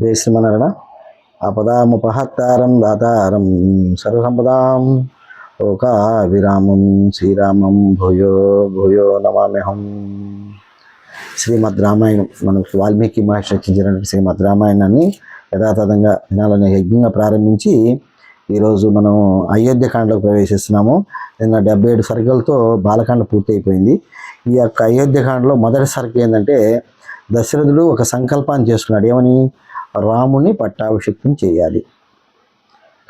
జై శ్రీమనారాయణ అపదాముపహత్తారం దాతారం సర్వసంపదాం. ఓకా విరామం శ్రీరామం భూయో భూయో నమామ్యహం. శ్రీమద్ రామాయణం మనం వాల్మీకి మహర్షి రచించినటువంటి శ్రీమద్ రామాయణాన్ని యథాతథంగా వినాలనే యజ్ఞంగా ప్రారంభించి ఈరోజు మనం అయోధ్యకాండలో ప్రవేశిస్తున్నాము. నిన్న డెబ్బై ఏడు సరుకులతో బాలకాండ పూర్తయిపోయింది. ఈ యొక్క అయోధ్యకాండలో మొదటి సరుకు ఏంటంటే దశరథుడు ఒక సంకల్పాన్ని చేసుకున్నాడు. ఏమని? రాముని పట్టాభిషిక్తం చేయాలి.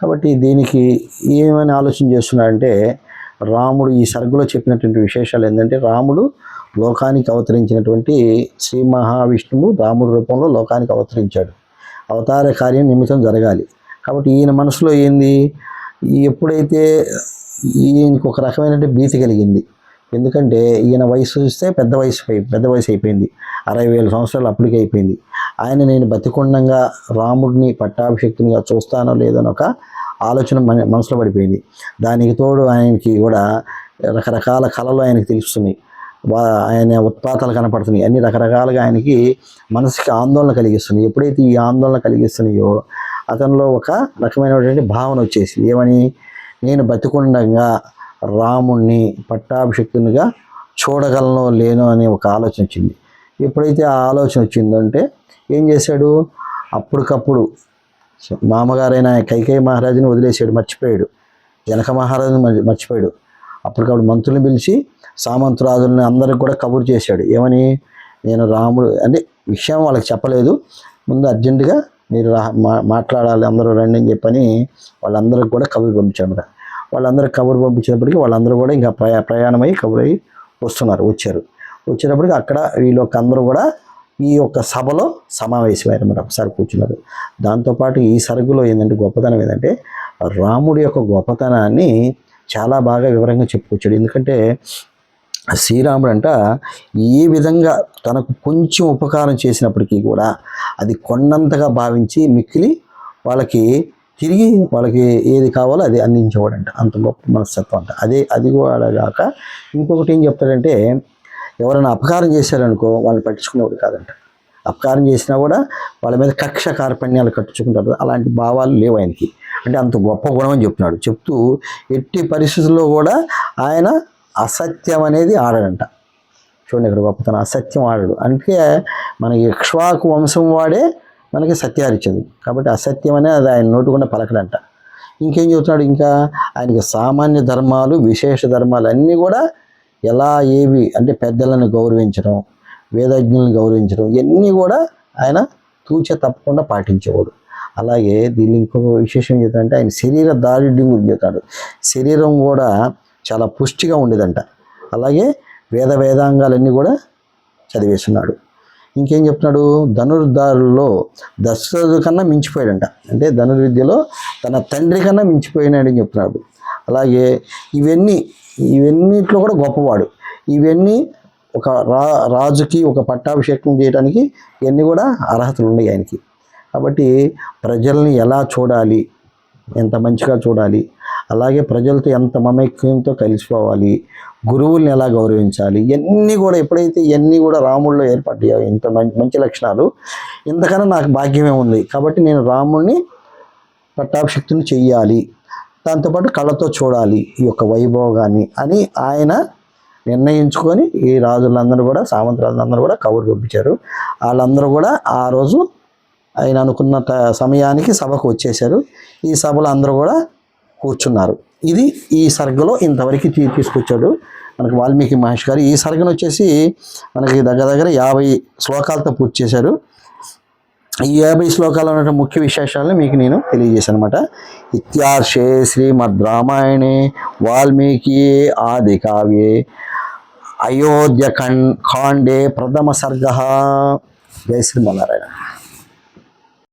కాబట్టి దీనికి ఏమని ఆలోచన చేస్తున్నాడంటే రాముడు ఈ సరుకులో చెప్పినటువంటి విశేషాలు ఏంటంటే రాముడు లోకానికి అవతరించినటువంటి శ్రీ మహావిష్ణువు రాముడి రూపంలో లోకానికి అవతరించాడు. అవతార కార్యం నిమిత్తం జరగాలి. కాబట్టి ఈయన మనసులో ఏంది? ఎప్పుడైతే ఈయనకు ఒక రకమైనటువంటి భీతి కలిగింది ఎందుకంటే ఈయన వయసు చూస్తే పెద్ద వయసు పెద్ద వయసు అయిపోయింది. అరవై వేల సంవత్సరాలు అప్పటికి అయిపోయింది. ఆయన నేను బతికుండంగా రాముడిని పట్టాభిషక్తునిగా చూస్తానో లేదని ఒక ఆలోచన మన మనసులో పడిపోయింది. దానికి తోడు ఆయనకి కూడా రకరకాల కళలు ఆయనకి తెలుస్తున్నాయి. వా- ఆయన ఉత్పాతాలు కనపడుతున్నాయి. అన్ని రకరకాలుగా ఆయనకి మనసుకి ఆందోళన కలిగిస్తుంది ఎప్పుడైతే ఈ ఆందోళన కలిగిస్తున్నాయో అతనిలో ఒక రకమైనటువంటి భావన వచ్చేసింది. ఏమని? నేను బతికుండగా రాముణ్ణి పట్టాభిషక్తునిగా చూడగలనో లేనో అనే ఒక ఆలోచన వచ్చింది. ఎప్పుడైతే ఆ ఆలోచన వచ్చిందంటే ఏం చేశాడు? అప్పటికప్పుడు మామగారైన కైకేయి మహారాజుని వదిలేసాడు మర్చిపోయాడు. జనక మహారాజుని మర్చిపోయాడు. అప్పటికప్పుడు మంత్రులను పిలిచి సామంతరాజులని అందరికి కూడా కబురు చేశాడు. ఏమని? నేను రాముడు అంటే విషయం వాళ్ళకి చెప్పలేదు. ముందు అర్జెంటుగా మీరు రా మాట్లాడాలి అందరూ రండి అని చెప్పని వాళ్ళందరికి కూడా కబురు పంపించాడు వాళ్ళందరూ కబురు పంపించినప్పటికీ వాళ్ళందరూ కూడా ఇంకా ప్రయా ప్రయాణమై కబురు అయ్యి వస్తున్నారు వచ్చారు. వచ్చేటప్పటికి అక్కడ వీళ్ళు అందరూ కూడా ఈ యొక్క సభలో సమావేశమయ్యారు అన్నమాట ఒకసారి కూర్చున్నారు. దాంతోపాటు ఈ సరుకులో ఏంటంటే గొప్పతనం ఏంటంటే రాముడి యొక్క గొప్పతనాన్ని చాలా బాగా వివరంగా చెప్పుకొచ్చాడు. ఎందుకంటే శ్రీరాముడు అంట ఏ విధంగా తనకు కొంచెం ఉపకారం చేసినప్పటికీ కూడా అది కొండంతగా భావించి మిక్కిలి వాళ్ళకి తిరిగి వాళ్ళకి ఏది కావాలో అది అందించేవాడంట. అంత గొప్ప మనస్తత్వం అంట. అదే అది కూడా కాక ఇంకొకటి ఏం చెప్తాడంటే ఎవరైనా అపకారం చేశారనుకో వాళ్ళని పట్టించుకునేవాడు కాదంట. అపకారం చేసినా కూడా వాళ్ళ మీద కక్ష కార్పణ్యాలు కట్టుకుంటారు. అలాంటి భావాలు లేవు ఆయనకి. అంటే అంత గొప్ప గుణం అని చెప్తున్నాడు. చెప్తూ ఎట్టి పరిస్థితుల్లో కూడా ఆయన అసత్యం అనేది ఆడడంట. చూడండి ఇక్కడ గొప్పతనం. అసత్యం ఆడడు. అందుకే మన ఇక్ష్వాకు వంశం వాడే మనకి సత్యారిచ్చదు కాబట్టి అసత్యం అనేది అది ఆయన నోటుకుండా పలకడంట. ఇంకేం చెబుతున్నాడు ఇంకా? ఆయనకి సామాన్య ధర్మాలు విశేష ధర్మాలు అన్నీ కూడా ఎలా ఏవి అంటే పెద్దలను గౌరవించడం వేదజ్ఞులను గౌరవించడం ఇవన్నీ కూడా ఆయన తూచ తప్పకుండా పాటించేవాడు. అలాగే దీన్ని ఇంకొక విశేషం చెప్తాడంటే ఆయన శరీర దారిడ్యం గురించి చెప్తాడు శరీరం కూడా చాలా పుష్టిగా ఉండేదంట. అలాగే వేద వేదాంగాలన్నీ కూడా చదివేస్తున్నాడు. ఇంకేం చెప్తున్నాడు? ధనుర్ధారుల్లో దశరథు కన్నా మించిపోయాడంట. అంటే ధనుర్విద్యలో తన తండ్రి కన్నా మించిపోయినాడని చెప్తున్నాడు. అలాగే ఇవన్నీ ఇవన్నిట్లో కూడా గొప్పవాడు. ఇవన్నీ ఒక రా రాజుకి ఒక పట్టాభిషేకం చేయడానికి ఇవన్నీ కూడా అర్హతలు ఉన్నాయి ఆయనకి. కాబట్టి ప్రజల్ని ఎలా చూడాలి? ఎంత మంచిగా చూడాలి? అలాగే ప్రజలతో ఎంత మమైక్యంతో కలిసిపోవాలి గురువుల్ని ఎలా గౌరవించాలి ఇవన్నీ కూడా ఎప్పుడైతే ఇవన్నీ కూడా రాముల్లో ఏర్పడ్డాయో ఇంత మంచి మంచి లక్షణాలు ఇంతకన్నా నాకు భాగ్యమే ఉంది. కాబట్టి నేను రాముడిని పట్టాభిషక్తిని చెయ్యాలి. దాంతోపాటు కళ్ళతో చూడాలి ఈ యొక్క వైభోగాన్ని అని ఆయన నిర్ణయించుకొని ఈ రాజులందరూ కూడా సామంతరాజులందరూ కూడా కబురు పంపించారు. వాళ్ళందరూ కూడా ఆ రోజు ఆయన అనుకున్న ట- సమయానికి సభకు వచ్చేశారు. ఈ సభలో అందరూ కూడా కూర్చున్నారు. ఇది ఈ సర్గలో ఇంతవరకు తీసుకొచ్చాడు మనకి వాల్మీకి మహేష్ గారు. ఈ సర్గను వచ్చేసి మనకి దగ్గర దగ్గర యాభై శ్లోకాలతో పూర్తి చేశారు. ఈ యాభై శ్లోకాలు ఉన్న ముఖ్య విశేషాలను మీకు నేను తెలియజేశాను అనమాట ఇత్యార్షే శ్రీమద్ రామాయణే వాల్మీకి ఆది కావ్యే అయోధ్య ఖండ్ ఖాండే ప్రథమ సర్గ. జై శ్రీమన్నారాయణ.